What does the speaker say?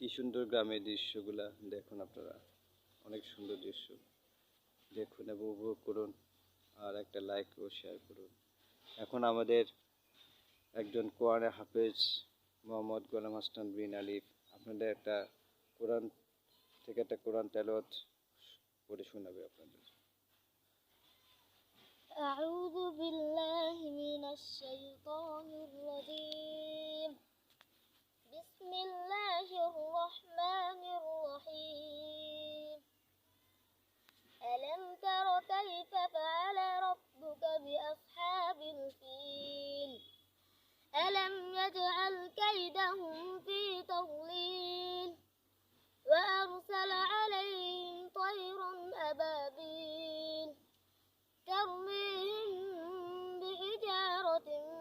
কি সুন্দর গ্রামের দৃশ্যগুলা দেখুন আপনারা অনেক সুন্দর দৃশ্য দেখুন এবং উপভোগ করুন আর একটা লাইক ও শেয়ার করুন এখন আমাদের একজন কোরআনে হাফেজ মোহাম্মদ গোলাম হাসান বিন আলিফ আপনাদের একটা কোরআন থেকে একটা কোরআন তেলত পড়ে শোনাবে আপনাদের أعوذ بالله من الشيطان الرجيم كيف فعل ربك بأصحاب الفيل؟ ألم يجعل